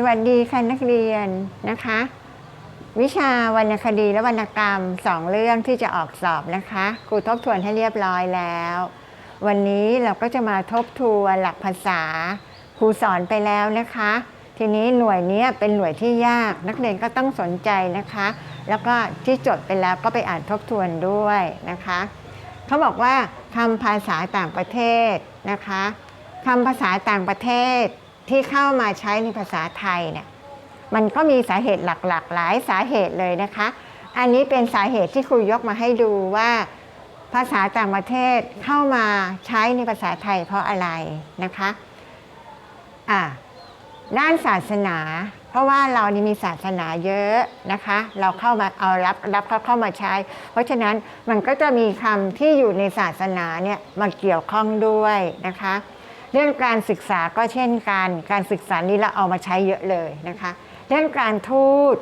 สวัสดีค่ะนักเรียนนะคะ วิชาวรรณคดีและวรรณกรรมสองเรื่องที่จะออกสอบนะคะครูทบทวนให้เรียบร้อยแล้ว วันนี้เราก็จะมาทบทวนหลักภาษาครูสอนไปแล้วนะคะ ทีนี้หน่วยนี้เป็นหน่วยที่ยากนักเรียนก็ต้องสนใจนะคะ แล้วก็ที่จดไปแล้วก็ไปอ่านทบทวนด้วยนะคะเขาบอกว่าคำภาษาต่างประเทศนะคะคำภาษาต่างประเทศ ที่เข้ามาใช้ในภาษาไทยเนี่ยมันก็มีสาเหตุหลักๆ หลายสาเหตุเลยนะคะ อันนี้เป็นสาเหตุที่ครูยกมาให้ดูว่าภาษาต่างประเทศเข้ามาใช้ในภาษาไทยเพราะอะไรนะคะอ่าด้านศาสนา เพราะว่าเรานี่มีศาสนาเยอะนะคะ เราเข้ามาเอารับรับเขาเข้ามาใช้ เพราะฉะนั้นมันก็จะมีคำที่อยู่ในศาสนาเนี่ยมาเกี่ยวข้องด้วยนะคะ เรื่องการศึกษาก็เช่นกัน การศึกษานี้เราเอามาใช้เยอะเลยนะคะ เรื่องการทูต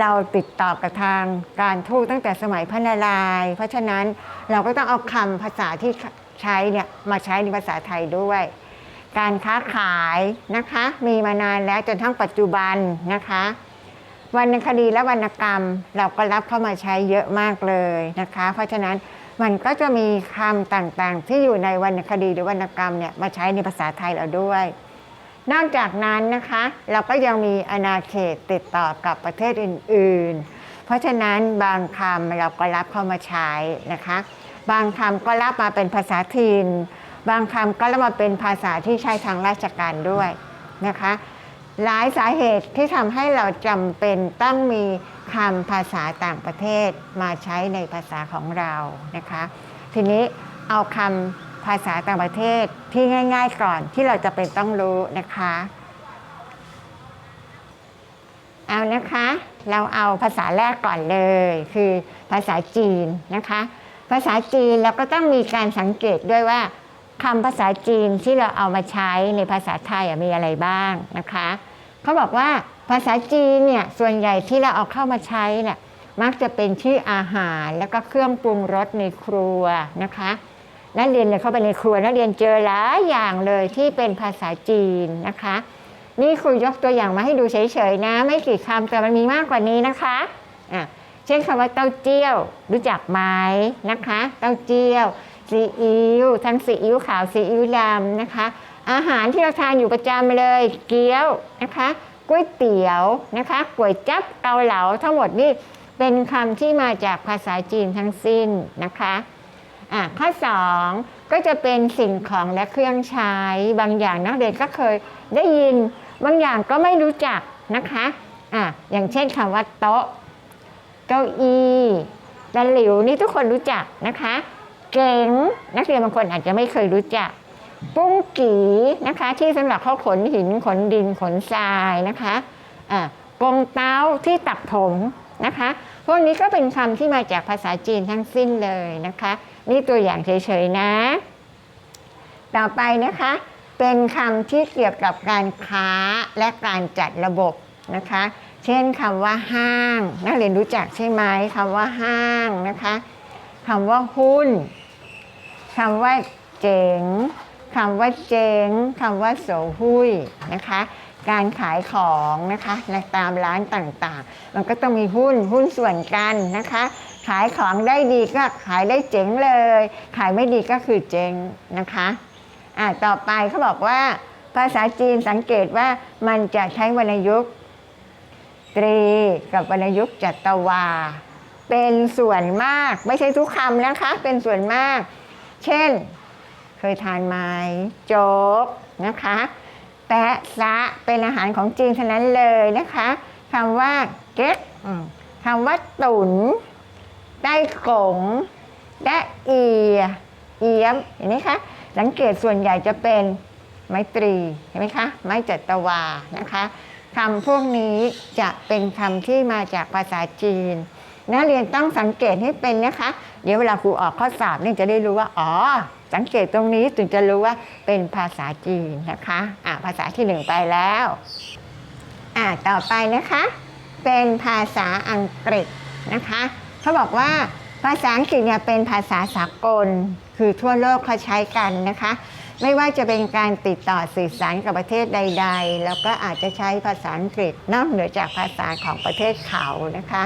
เราติดต่อกับทางการทูตตั้งแต่สมัยพระนารายณ์เพราะฉะนั้นเราก็ต้องเอาคำภาษาที่ใช้เนี่ยมาใช้ในภาษาไทยด้วย การค้าขายนะคะ มีมานานแล้วจนทั้งปัจจุบันนะคะวรรณคดีและวรรณกรรมเราก็รับเข้ามาใช้เยอะมากเลยนะคะ เพราะฉะนั้น มันก็จะมีคำต่างๆ ที่อยู่ในวรรณคดีหรือวรรณกรรมเนี่ยมาใช้ในภาษาไทยเราด้วย นอกจากนั้นนะคะ เราก็ยังมีอาณาเขตติดต่อกับประเทศอื่น ๆ เพราะฉะนั้นบางคำเราก็รับเข้ามาใช้นะคะ บางคำก็รับมาเป็นภาษาถิ่นบางคำก็รับมาเป็นภาษาที่ใช้ทางราชการด้วยนะคะ หลายสาเหตุที่ทำให้เราจำเป็นต้องมี คำภาษาต่างประเทศมาใช้ในภาษาของเรานะคะ ทีนี้เอาคำภาษาต่างประเทศที่ง่าย ๆก่อนที่เราจะเป็นต้องรู้นะคะ เอานะคะ เราเอาภาษาแรกก่อนเลย คือภาษาจีนนะคะ ภาษาจีนเราก็ต้องมีการสังเกตด้วยว่าคำภาษาจีนที่เราเอามาใช้ในภาษาไทยมีอะไรบ้างนะคะ เขาบอกว่าภาษาจีนเนี่ยส่วนใหญ่ที่เราเอาเข้ามาใช้เนี่ยมักจะเป็นชื่ออาหารแล้วก็เครื่องปรุงรสในครัวนะคะนักเรียนเนี่ยเข้าไปในครัวนักเรียนเจอหลายอย่างเลยที่เป็นภาษาจีนนะคะ นี่ครูยกตัวอย่างมาให้ดูเฉยๆนะ ไม่กี่คำแต่มันมีมากกว่านี้นะคะอะเช่นคำว่าเต้าเจี้ยว รู้จักไหมนะคะ เต้าเจี้ยวซีอิ๊วทั้งซีอิ๊วขาวซีอิ๊วดำนะคะ อาหารที่เราทานอยู่ประจำเลย เกี๊ยวนะคะก๋วยเตี๋ยวนะคะก๋วยจั๊บเกาเหลาทั้งหมดนี่เป็นคำที่มาจากภาษาจีนทั้งสิ้นนะคะอะข้อ 2 ก็จะเป็นสิ่งของและเครื่องใช้ บางอย่างนักเรียนก็เคยได้ยิน บางอย่างก็ไม่รู้จักนะคะอะอย่างเช่นคำว่าโต๊ะ เก้าอี้ตะหลิวนี่ทุกคนรู้จักนะคะ เก๋งนักเรียนบางคนอาจจะไม่เคยรู้จัก ปุ้งกีนะคะที่สำหรับเขาขนหินขนดินขนทรายนะคะอ่ากงเต้าที่ตักผงนะคะ พวกนี้ก็เป็นคำที่มาจากภาษาจีนทั้งสิ้นเลยนะคะ นี่ตัวอย่างเฉยๆนะ ต่อไปนะคะ เป็นคำที่เกี่ยวกับการค้าและการจัดระบบนะคะ เช่นคำว่าห้าง นักเรียนรู้จักใช่ไหมคำว่าห้างนะคะคำว่าหุ้นคำว่าเจ๋ง คำว่าเจ๊งคำว่าโสหุยนะคะ การขายของนะคะในตามร้านต่างๆ มันก็ต้องมีหุ้นหุ้นส่วนกันนะคะ ขายของได้ดีก็ขายได้เจ๋งเลย ขายไม่ดีก็คือเจ๊งนะคะอ่าต่อไปเขาบอกว่า ภาษาจีนสังเกตว่ามันจะใช้วรรณยุกต์ตรีกับวรรณยุกต์จัตวา เป็นส่วนมากไม่ใช่ทุกคำนะคะ เป็นส่วนมาก เช่น ยทานไหมโจ๊กนะคะแตะซะเป็นอาหารของจีนเท่านั้นเลยนะคะคำว่าเก๊กคำว่าตุนได้กงได้เอียเอียมเห็นไหมคะสังเกตส่วนใหญ่จะเป็นไม้ตรีเห็นไหมคะไม้จัตวานะคะคำพวกนี้จะเป็นคำที่มาจากภาษาจีน นักเรียนต้องสังเกตให้เป็นนะคะ เดี๋ยวเวลาครูออกข้อสอบเนี่ยจะได้รู้ว่า อ๋อ สังเกตตรงนี้ถึงจะรู้ว่าเป็นภาษาจีนนะคะ อ่าภาษาที่หนึ่งไปแล้ว อ่าต่อไปนะคะ เป็นภาษาอังกฤษนะคะเขาบอกว่าภาษาอังกฤษเนี่ยเป็นภาษาสากล คือทั่วโลกเขาใช้กันนะคะ ไม่ว่าจะเป็นการติดต่อสื่อสารกับประเทศใด ๆ แล้วก็อาจจะใช้ภาษาอังกฤษนอกเหนือจากภาษาของประเทศเขานะคะ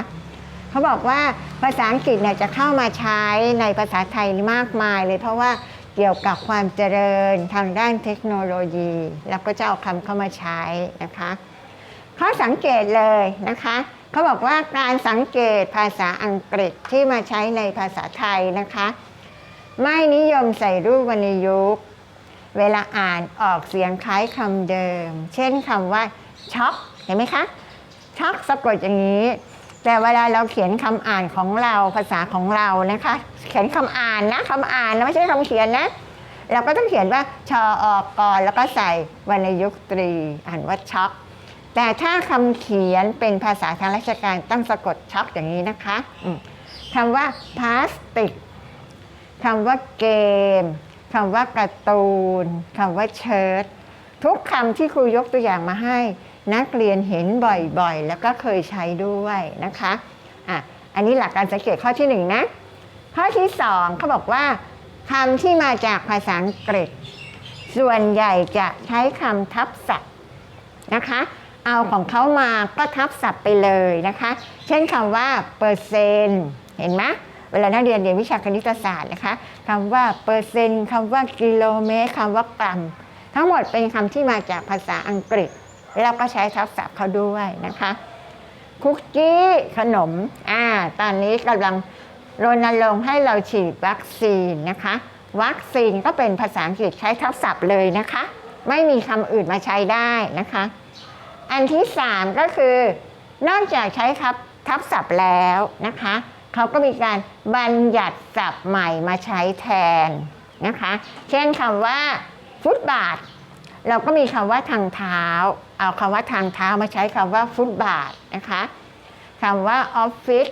เขาบอกว่าภาษาอังกฤษเนี่ยจะเข้ามาใช้ในภาษาไทยมากมายเลย เพราะว่าเกี่ยวกับความเจริญทางด้านเทคโนโลยีแล้วก็จะเอาคำเข้ามาใช้นะคะข้อสังเกตเลยนะคะเขาบอกว่าการสังเกตภาษาอังกฤษที่มาใช้ในภาษาไทยนะคะ ไม่นิยมใส่รูปวรรณยุกต์เวลาอ่านออกเสียงคล้ายคำเดิม เช่นคำว่าช็อกเห็นไหมคะช็อกสะกดอย่างนี้ แต่เวลาเราเขียนคำอ่านของเราภาษาของเรานะคะ เขียนคำอ่านนะคำอ่านนะไม่ใช่คำเขียนนะ เราก็ต้องเขียนว่าชอออกกอนแล้วก็ใส่วรรณยุกตรี อ่านว่าช็อกแต่ถ้าคำเขียนเป็นภาษาทางราชการต้องสะกดช็อกอย่างนี้นะคะคำว่าพลาสติกคำว่าเกมคำว่าการ์ตูนคำว่าเชิ้ตทุกคำที่ครูยกตัวอย่างมาให้ นักเรียนเห็นบ่อยๆ แล้วก็เคยใช้ด้วยนะคะอะอันนี้หลักการสังเกตข้อที่หนึ่งนะข้อที่สองเขาบอกว่าคำที่มาจากภาษาอังกฤษ ส่วนใหญ่จะใช้คำทับศัพท์นะคะ เอาของเขามาก็ทับศัพท์ไปเลยนะคะ เช่นคำว่าเปอร์เซนเห็นไหมเวลานักเรียนเรียนวิชาคณิตศาสตร์นะคะคำว่าเปอร์เซนต์คำว่ากิโลเมตรคำว่ากรัมทั้งหมดเป็นคำที่มาจากภาษาอังกฤษ แล้วก็ใช้ทับศัพท์เขาด้วยนะคะ คุกกี้ขนมอ่าตอนนี้กำลังรณรงค์ให้เราฉีดวัคซีนนะคะ วัคซีนก็เป็นภาษาอังกฤษใช้ทับศัพท์เลยนะคะ ไม่มีคำอื่นมาใช้ได้นะคะ อันที่สามก็คือนอกจากใช้ครับทับศัพท์แล้วนะคะเขาก็มีการบัญญัติศัพท์ใหม่มาใช้แทนนะคะ เช่นคำว่าฟุตบาท เราก็มีคำว่าทางเท้า เอาคำว่าทางเท้ามาใช้คำว่าฟุตบาทนะคะคำว่าออฟฟิศ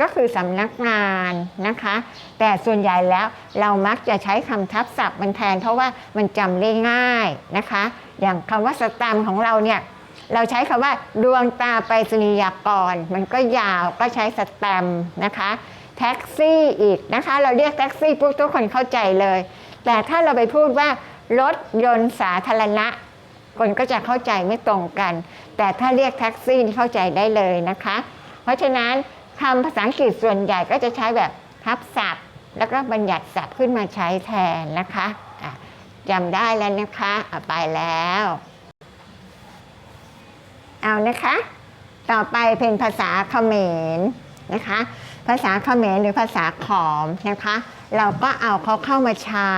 ก็คือสำนักงานนะคะ แต่ส่วนใหญ่แล้วเรามักจะใช้คำทับศัพท์มันแทน เพราะว่ามันจำได้ง่ายนะคะ อย่างคำว่าสแตมของเราเนี่ยเราใช้คำว่าดวงตาไปรษณียากร มันก็ยาวก็ใช้สแตมนะคะแท็กซี่อีกนะคะ เราเรียกแท็กซี่ปุ๊บทุกคนเข้าใจเลย แต่ถ้าเราไปพูดว่า รถยนต์สาธารณะ คนก็จะเข้าใจไม่ตรงกัน แต่ถ้าเรียกแท็กซี่นี่เข้าใจได้เลยนะคะ เพราะฉะนั้นคำภาษาอังกฤษส่วนใหญ่ก็จะใช้แบบทับศัพท์ แล้วก็บัญญัติศัพท์ขึ้นมาใช้แทนนะคะะจำได้แล้วนะคะะไปแล้ว เอานะคะ ต่อไปเป็นภาษาเขมรนะคะ ภาษาเขมรหรือภาษาขอมนะคะ เราก็เอาเขาเข้ามาใช้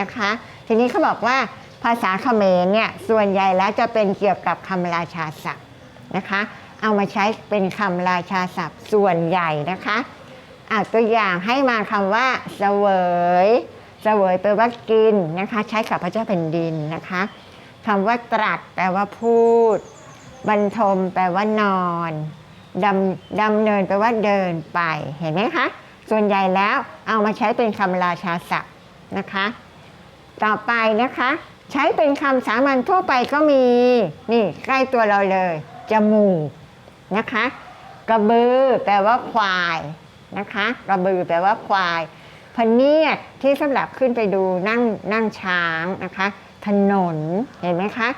นะคะ ทีนี้เขาบอกว่าภาษาเขมรเนี่ยส่วนใหญ่แล้วจะเป็นเกี่ยวกับคำราชาศัพท์นะคะ เอามาใช้เป็นคำราชาศัพท์ส่วนใหญ่นะคะอะตัวอย่างให้มาคำว่าเสวยเสวยแปลว่ากินนะคะ ใช้กับพระเจ้าแผ่นดินนะคะคำว่าตรัสแปลว่าพูด บรรทมแปลว่านอนดำดำเนินแปลว่าเดินไปเห็นไหมคะ ส่วนใหญ่แล้วเอามาใช้เป็นคำราชาศัพท์นะคะ ต่อไปนะคะ ใช้เป็นคำสามัญทั่วไปก็มี นี่ใกล้ตัวเราเลย จมูกนะคะ กระบือแปลว่าควายนะคะ กระบือแปลว่าควายพเนียดที่สำหรับขึ้นไปดูนั่งนั่งช้างนะคะ ถนนเห็นไหมคะ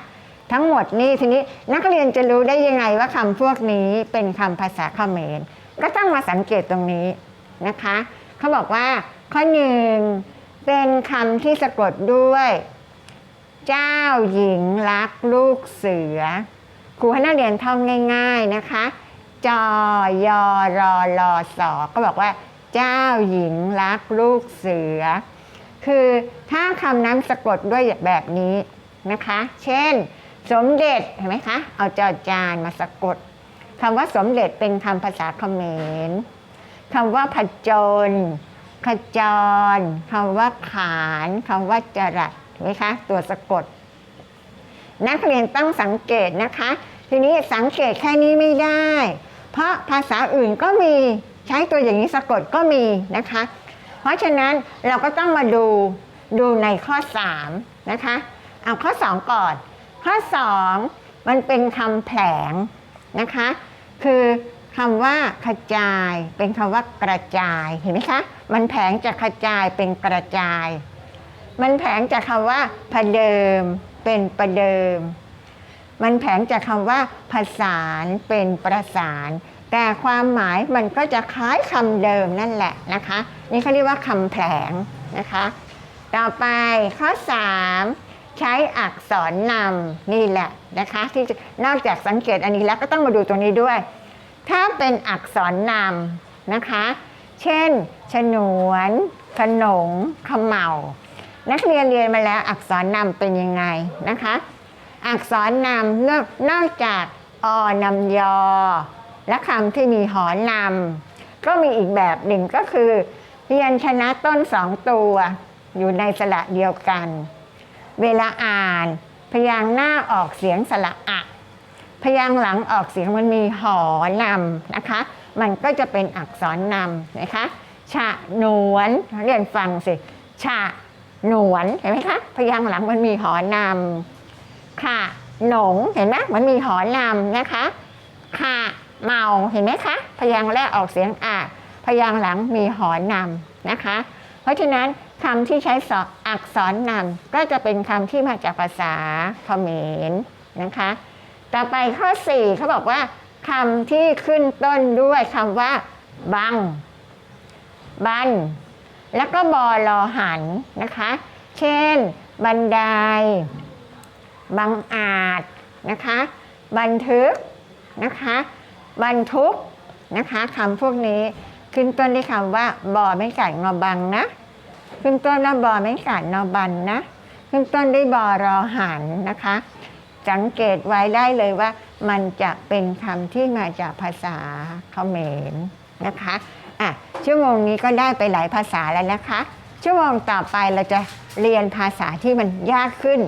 ทั้งหมดนี่ทีนี้นักเรียนจะรู้ได้ยังไงว่าคำพวกนี้เป็นคำภาษาเขมร ก็ต้องมาสังเกตตรงนี้นะคะ เขาบอกว่าข้อหนึ่ง เป็นคำที่สะกดด้วย เจ้าหญิงรักลูกเสือครูให้นักเรียนท่องง่าย ๆนะคะ จอยอรอรอสอก็บอกว่า เจ้าหญิงรักลูกเสือ คือถ้าคำนั้นสะกดด้วยแบบนี้นะคะ เช่น สมเด็จเห็นไหมคะ เอาจอจานมาสะกดคำว่าสมเด็จเป็นคำภาษาเขมรคำว่าผจญ ขจรคำว่าขานคำว่าจรัสไหมคะตัวสะกด นักเรียนต้องสังเกตนะคะ ทีนี้สังเกตแค่นี้ไม่ได้ เพราะภาษาอื่นก็มีใช้ตัวอย่างนี้สะกดก็มีนะคะ เพราะฉะนั้นเราก็ต้องมาดูดูในข้อ 3 นะคะ เอาข้อ 2 ก่อน ข้อ 2 มันเป็นคำแผลงนะคะ คือ คำว่าขจาย เป็นคำว่ากระจายเห็นไหมคะ มันแผงจากขจายเป็นกระจาย มันแผงจากคำว่าพะเดิม เป็นประเดิม มันแผงจากคำว่าผสานเป็นประสาน แต่ความหมายมันก็จะคล้ายคำเดิมนั่นแหละนะคะ นี่เขาเรียกว่าคำแผงนะคะ ต่อไปข้อ3ใช้อักษรนำนี่แหละนะคะ ที่นอกจากสังเกตอันนี้แล้วก็ต้องมาดูตรงนี้ด้วย ถ้าเป็นอักษรนำนะคะ เช่น ฉนวนขนงขมเหานักเรียนเรียนมาแล้วอักษรนำเป็นยังไงนะคะ อักษรนำนอกนอกจากอนำยอ และคำที่มีหอนำก็มีอีกแบบหนึ่งก็คือพยัญชนะต้นสองตัวอยู่ในสระเดียวกัน เวลาอ่าน พยางหน้าออกเสียงสระอะ พยางค์หลังออกเสียงมันมีหอนำนะคะ มันก็จะเป็นอักษรนำนะคะ ฉะหนวนเรียนฟังสิ ฉะหนวนเห็นไหมคะ พยางค์หลังมันมีหอนำค่ะหนงเห็นไหมมันมีหอนำนะคะ ค่ะเมาเห็นไหมคะ พยางค์แรกออกเสียงอะพยางค์หลังมีหอนำนะคะ เพราะฉะนั้นคำที่ใช้สออักษรนำก็จะเป็นคำที่มาจากภาษาเขมรนะคะ ต่อไปข้อ 4เขาบอกว่าคำที่ขึ้นต้นด้วยคำว่า บัง บัน แล้วก็บอลอหันนะคะ เช่น บันได บังอาจนะคะ บันทึกนะคะ บันทุกนะคะคำพวกนี้ขึ้นต้นด้วยคำว่า บอไม่กัดงอบังนะ ขึ้นต้นด้วยบอไม่กัดนอบันนะ ขึ้นต้นด้วยบอรอหันนะคะ สังเกตไว้ได้เลยว่า มันจะเป็นคำที่มาจากภาษาเขมรนะคะอะชั่วโมงนี้ก็ได้ไปหลายภาษาแล้วนะคะ ชั่วโมงต่อไปเราจะเรียนภาษาที่มันยากขึ้น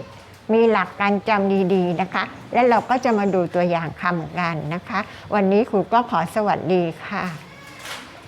มีหลักการจำดีๆนะคะ และเราก็จะมาดูตัวอย่างคำกันนะคะ วันนี้ครูก็ขอสวัสดีค่ะ